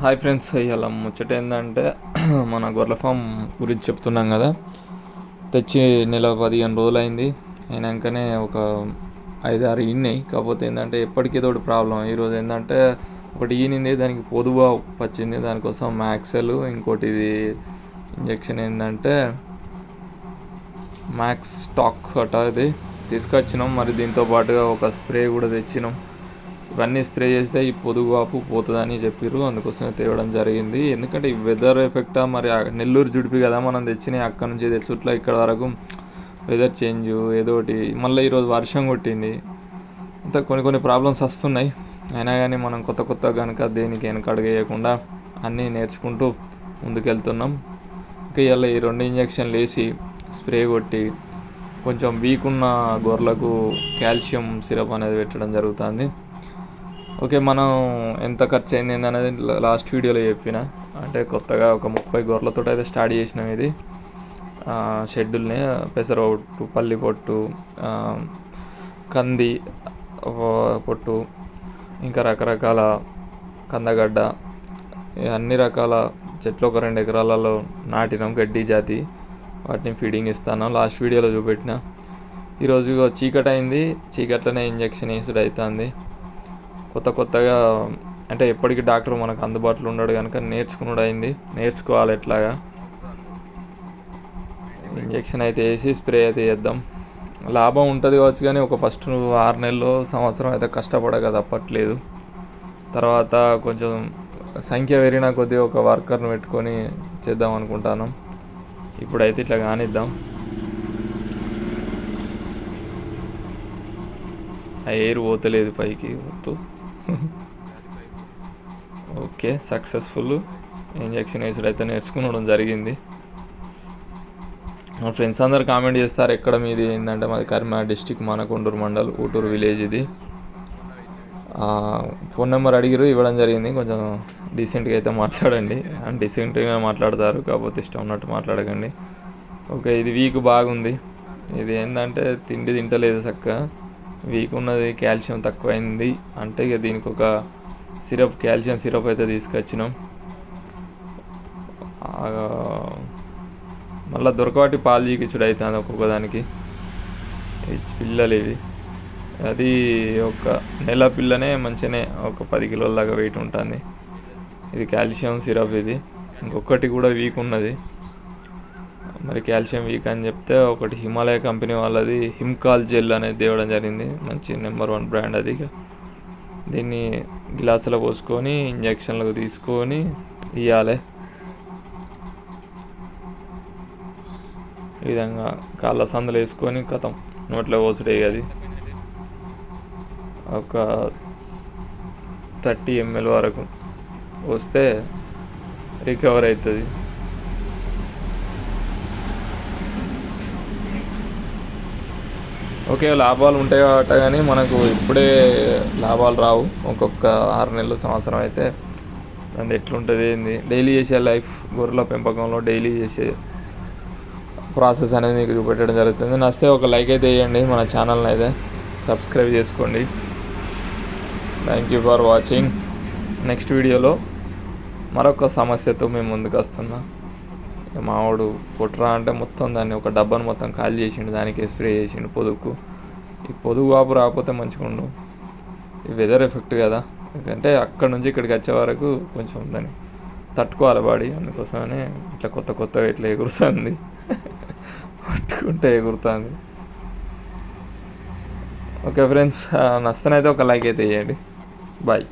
Hi friends ఇవాళ ముచ్చట ఏంటంటే మన గొర్రెల ఫామ్ గురించి చెప్తున్నాం కదా. తెచ్చి నెల పదిహేను రోజులు అయింది అయినాకనే ఒక ఐదు ఆరు ఈనాయి కాకపోతే ఏంటంటే ఎప్పటికీ ఒకటి ప్రాబ్లం ఈరోజు ఏంటంటే ఒకటి ఈనింది దానికి పొదుగు వచ్చింది దానికోసం మ్యాక్సెల్ ఇంకోటి ఇది ఇంజెక్షన్ ఏంటంటే మ్యాక్స్ స్టాక్ అట అది తీసుకొచ్చినాం. మరి దీంతో పాటుగా ఒక స్ప్రే కూడా తెచ్చినాం. ఇవన్నీ స్ప్రే చేస్తే ఈ పొదుగు వాపు పోతుందని చెప్పారు అందుకోసమే తేవడం జరిగింది. ఎందుకంటే ఈ వెదర్ ఎఫెక్టా మరి నెల్లూరు జుడిపి కదా మనం తెచ్చినాయి అక్కడ నుంచి తెచ్చుట్లా ఇక్కడ వరకు వెదర్ చేంజ్ ఏదో ఒకటి. మళ్ళీ ఈరోజు వర్షం కొట్టింది. అంతా కొన్ని కొన్ని ప్రాబ్లమ్స్ వస్తున్నాయి. అయినా కానీ మనం కొత్త కొత్త కనుక దేనికి వెనక అడిగేయకుండా అన్నీ నేర్చుకుంటూ ముందుకెళ్తున్నాం. ఇంకా ఇలా ఈ రెండు ఇంజక్షన్లు వేసి స్ప్రే కొట్టి కొంచెం వీక్ ఉన్న గొర్రెలకు కాల్షియం సిరప్ అనేది పెట్టడం జరుగుతుంది. ఓకే మనం ఎంత ఖర్చు అయింది అనేది లాస్ట్ వీడియోలో చెప్పిన. అంటే కొత్తగా ఒక ముప్పై గొర్రెలతో అయితే స్టార్ట్ చేసినాం ఇది. షెడ్యూల్ని పెసరపొట్టు పల్లి పొట్టు కంది పొట్టు ఇంకా రకరకాల కందగడ్డ అన్ని రకాల చెట్లు ఒక రెండు ఎకరాలలో నాటినాం గడ్డి జాతి. వాటిని ఫీడింగ్ ఇస్తాను. లాస్ట్ వీడియోలో చూపెట్టిన. ఈరోజు చీకటి అయింది చీకట్లోనే ఇంజక్షన్ వేసుడు అవుతుంది కొత్త కొత్తగా అంటే ఎప్పటికీ డాక్టర్ మనకు అందుబాటులో ఉండడు కనుక నేర్చుకున్నాడు అయింది నేర్చుకోవాలి ఎట్లాగా. ఇంజక్షన్ అయితే వేసి స్ప్రే అయితే చేద్దాం. లాభం ఉంటుంది కావచ్చు కానీ ఒక ఫస్ట్ నువ్వు ఆరు నెలలు సంవత్సరం అయితే కష్టపడక తప్పట్లేదు. తర్వాత కొంచెం సంఖ్య పెరిగిన కొద్దీ ఒక వర్కర్ని పెట్టుకొని చేద్దాం అనుకుంటాను. ఇప్పుడైతే ఇట్లా కానిద్దాం. ఆ ఎయిర్ పోతలేదు పైకి వస్తూ ఓకే సక్సెస్ఫుల్. ఇంజక్షన్ వేసుడు అయితే నేర్చుకునడం జరిగింది. మా ఫ్రెండ్స్ అందరు కామెంట్ చేస్తారు ఎక్కడ మీది ఏంటంటే మాది కరీంనగర్ డిస్టిక్ మనకొండూరు మండల్ ఊటూరు విలేజ్ ఇది. ఫోన్ నెంబర్ అడిగిరు ఇవ్వడం జరిగింది. కొంచెం డీసెంట్గా అయితే మాట్లాడండి. అండ్ డీసెంట్గా మాట్లాడతారు కాకపోతే ఇష్టం ఉన్నట్టు మాట్లాడకండి. ఓకే ఇది వీక్ బాగుంది. ఇది ఏంటంటే తిండి తింటలేదు చక్కగా వీక్ ఉన్నది కాల్షియం తక్కువైంది. అంటే ఇక దీనికి ఒక సిరప్ కాల్షియం సిరప్ అయితే తీసుకొచ్చినాం. మళ్ళీ దొరకవాటి పాలు చీకిచ్చుడు అవుతుంది ఒక్కొక్క దానికి. పిల్లలు ఇవి. అది ఒక నెల పిల్లనే మంచిగానే ఒక పది కిలోల దాకా వెయిట్ ఉంటుంది. ఇది కాల్షియం సిరప్ ఇది. ఇంకొకటి కూడా వీక్ ఉన్నది. మరి కాల్షియం వీక్ అని చెప్తే ఒకటి హిమాలయ కంపెనీ వాళ్ళది హిమ్కాల్ జెల్ అనేది తేవడం జరిగింది. మంచి నెంబర్ వన్ బ్రాండ్ అది దీన్ని గ్లాసులో పోసుకొని ఇంజక్షన్లకు తీసుకొని ఇవ్వాలి ఈ విధంగా కాళ్ళ సందులు వేసుకొని కథం నోట్లో పోసుడే అది. ఒక థర్టీ ఎంఎల్ వరకు వస్తే రికవర్ అవుతుంది. ఓకే లాభాలు ఉంటాయి కాబట్టి కానీ మనకు ఇప్పుడే లాభాలు రావు. ఒక్కొక్క ఆరు నెలలు సంవత్సరం అయితే. అది ఎట్లుంటుంది ఏంది? డైలీ చేసే లైఫ్ గొర్రెల పెంపకంలో డైలీ చేసే ప్రాసెస్ అనేది మీకు చూపెట్టడం జరుగుతుంది. నచ్చితే ఒక లైక్ అయితే వేయండి మన ఛానల్ని అయితే. సబ్స్క్రైబ్ చేసుకోండి. Thank you for watching next వీడియోలో మరొక సమస్యతో మేము ముందుకు వస్తున్నాం. మావాడు కుట్రా అంటే మొత్తం దాన్ని ఒక డబ్బాను మొత్తం ఖాళీ చేసిండు దానికి స్ప్రే చేసిండు పొదుగుకు ఈ పొదుగు వాపు రాకపోతే మంచిగుండు. ఈ వెదర్ ఎఫెక్ట్ కదా. ఎందుకంటే అక్కడ నుంచి ఇక్కడికి వచ్చే వరకు కొంచెం దాన్ని తట్టుకోవాలి బాడీ. అందుకోసమనే ఇట్లా కొత్త కొత్తగా ఇట్లా ఎగురుతుంది. పట్టుకుంటే ఎగురుతుంది. ఓకే ఫ్రెండ్స్ నచ్చనైతే ఒక లైక్ అయితే వేయండి బాయ్.